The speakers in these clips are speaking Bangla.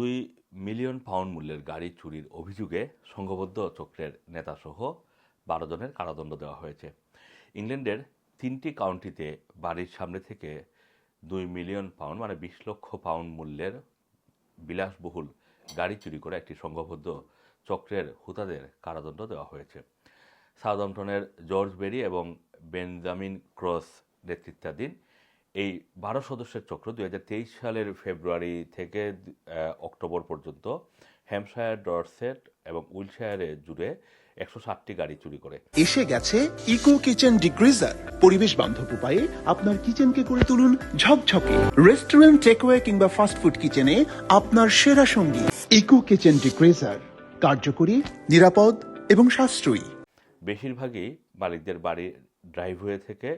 দুই মিলিয়ন পাউন্ড মূল্যের গাড়ি চুরির অভিযোগে সংঘবদ্ধ চক্রের নেতাসহ বারো জনের কারাদণ্ড দেওয়া হয়েছে। ইংল্যান্ডের তিনটি কাউন্টিতে বাড়ির সামনে থেকে দুই মিলিয়ন পাউন্ড মানে বিশ লক্ষ পাউন্ড মূল্যের বিলাসবহুল গাড়ি চুরি করে একটি সংঘবদ্ধ চক্রের হুতাদের কারাদণ্ড দেওয়া হয়েছে। সাউদাম্পটনের জর্জ বেরি এবং বেঞ্জামিন ক্রস নেতৃত্বাধীন এই বারো সদস্যের চক্র দুই সালের ফেব্রুয়ারি থেকে অক্টোবর পর্যন্ত হ্যাম্পশায়ার ডরসেট এবং উইলশায়ারে জুড়ে একশো ষাটটি গাড়ি চুরি করে। এসে গেছে ইকো কিচেন ডিগ্রিজার। পরিবেশ বান্ধব উপায়ে আপনার কিচেনকে করে তুলুন ঝকঝকে। রেস্টুরেন্ট টেকওয়ে কিংবা ফাস্টফুড কিচেনে আপনার সেরা সঙ্গী। ইকো কিচেন ডিগ্রিজার কার্যকরী নিরাপদ এবং সাশ্রয়ী। বেশিরভাগই মালিকদের বাড়ির ড্রাইভওয়ে থেকে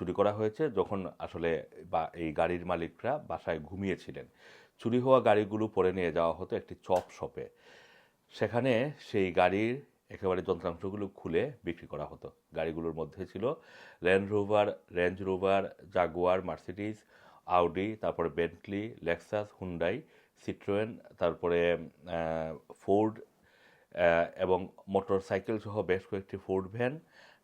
চুরি করা হয়েছে যখন আসলে বা এই গাড়ির মালিকরা বাসায় ঘুমিয়েছিলেন। চুরি হওয়া গাড়িগুলো পরে নিয়ে যাওয়া হতো একটি চপ শপে। সেখানে সেই গাড়ির একেবারে যন্ত্রাংশগুলো খুলে বিক্রি করা হতো। গাড়িগুলোর মধ্যে ছিল Land Rover Range Rover Jaguar Mercedes Audi তারপরে বেন্টলি লেক্সাস হুন্ডাই সিট্রোয়েন তারপরে ফোর্ড এবং মোটর সাইকেল সহ বেশ কয়েকটি ফুড ভ্যান,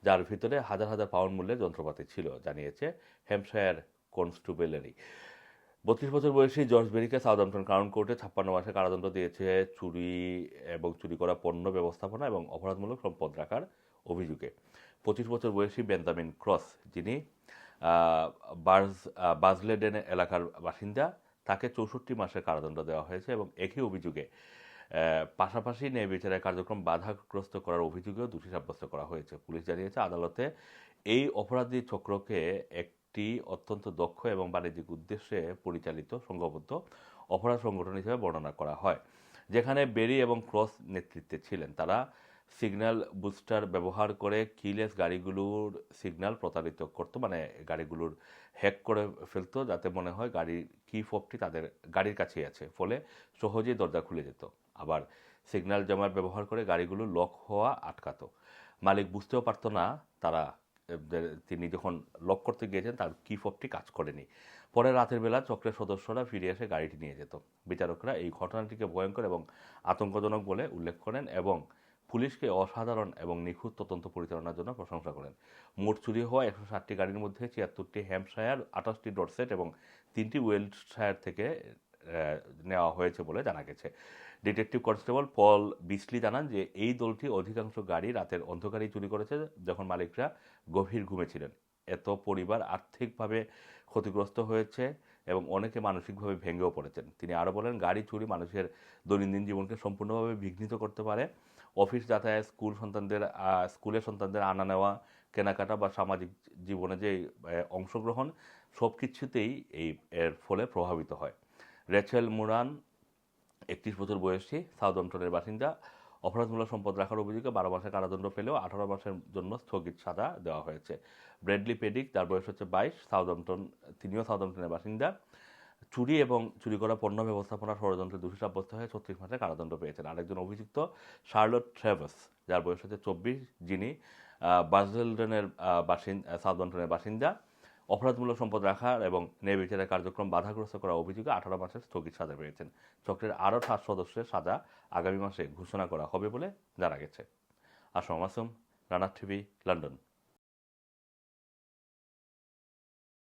যার ভিতরে হাজার হাজার পাউন্ড মূল্যের যন্ত্রপাতি ছিল, জানিয়েছে হ্যাম্পশায়ার কনস্টেবলেরই। বত্রিশ বছর বয়সী জর্জ বেরিকে সাউদাম্পটন ক্রাউন কোর্টে ছাপ্পান্ন মাসে কারাদণ্ড দিয়েছে চুরি এবং চুরি করা পণ্য ব্যবস্থাপনা এবং অপরাধমূলক সম্পদ রাখার অভিযোগে। পঁচিশ বছর বয়সী বেন্দামিন ক্রস, যিনি বার্জ বাজলেডেন এলাকার বাসিন্দা, তাকে চৌষট্টি মাসের কারাদণ্ড দেওয়া হয়েছে এবং একই অভিযোগে পাশাপাশি ন্যায় বিচারের কার্যক্রম বাধাগ্রস্ত করার অভিযোগেও দোষী সাব্যস্ত করা হয়েছে। পুলিশ জানিয়েছে, আদালতে এই অপরাধী চক্রকে একটি অত্যন্ত দক্ষ এবং বাণিজ্যিক উদ্দেশ্যে পরিচালিত সংঘবদ্ধ অপরাধ সংগঠন হিসেবে বর্ণনা করা হয়, যেখানে বেরি এবং ক্রস নেতৃত্বে ছিলেন। তারা সিগন্যাল বুস্টার ব্যবহার করে কিলেস গাড়িগুলোর সিগন্যাল প্রতারিত করতো মানে গাড়িগুলোর হ্যাক করে ফেলতো, যাতে মনে হয় গাড়ির কি ফোপটি তাদের, গাড়ির কাছেই আছে। ফলে সহজেই দরজা খুলে যেত। আবার সিগন্যাল জামার ব্যবহার করে গাড়িগুলো লক হওয়া আটকাতো। মালিক বুঝতেও পারতো না তারা তিনি যখন লক করতে গিয়েছেন তার কি ফোপটি কাজ করেনি। পরে রাতের বেলা চক্রের সদস্যরা ফিরে এসে গাড়িটি নিয়ে যেত। বিচারকরা এই ঘটনাটিকে ভয়ঙ্কর এবং আতঙ্কজনক বলে উল্লেখ করেন এবং পুলিশকে অসাধারণ এবং নিখুঁত তদন্ত পরিচালনার জন্য প্রশংসা করেন। মোট চুরি হওয়া একশো ষাটটি গাড়ির মধ্যে ছিয়াত্তরটি হ্যাম্পশায়ার আঠাশটি ডরসেট এবং তিনটি ওয়েলশায়ার থেকে নেওয়া হয়েছে বলে জানা গেছে। ডিটেকটিভ কনস্টেবল পল বিসলি জানান যে, এই দলটি অধিকাংশ গাড়ি রাতের অন্ধকারেই চুরি করেছে, যখন মালিকরা গভীর ঘুমে ছিলেন। এত পরিবার আর্থিকভাবে ক্ষতিগ্রস্ত হয়েছে এবং অনেকে মানসিকভাবে ভেঙেও পড়েছেন। তিনি আরও বলেন, গাড়ি চুরি মানুষের দৈনন্দিন জীবনকে সম্পূর্ণভাবে বিঘ্নিত করতে পারে। অফিস যাতায়াত, স্কুল সন্তানদের স্কুলের সন্তানদের আনা নেওয়া, কেনাকাটা বা সামাজিক জীবনে যে অংশগ্রহণ সব কিছুতেই এই এর ফলে প্রভাবিত হয়। রেচেল মুরান, একত্রিশ বছর বয়সী সাউদাম্পটনের বাসিন্দা। অপরাধমূলক সম্পদ রাখার অভিযোগে বারো মাসের কারাদণ্ড পেলেও আঠারো মাসের জন্য স্থগিত সাজা দেওয়া হয়েছে। ব্রেডলি পেডিক, তার বয়স হচ্ছে বাইশ, সাউদাম্পটন, তিনিও সাউদাম্পটনের বাসিন্দা। চুরি এবং চুরি করা পণ্য ব্যবস্থাপনা ষড়যন্ত্রে দোষী সাব্যস্ত হয়ে ছত্রিশ মাসের কারাদণ্ড পেয়েছেন। আরেকজন অভিযুক্ত, শার্লট ট্রেভাস, যার বয়স হচ্ছে চব্বিশ, যিনি বাজেলডনের বাসিন্দা সাউদাম্পটনের বাসিন্দা। অপরাধমূলক সম্পদ রাখার এবং ন্যায় বিচারের কার্যক্রম বাধাগ্রস্ত করার অভিযোগে আঠারো মাসের স্থগিত সাজা পেয়েছেন। চক্রের আরও সাত সদস্যের সাজা আগামী মাসে ঘোষণা করা হবে বলে জানা গেছে। আসম আসুম রানার টিভি, লন্ডন।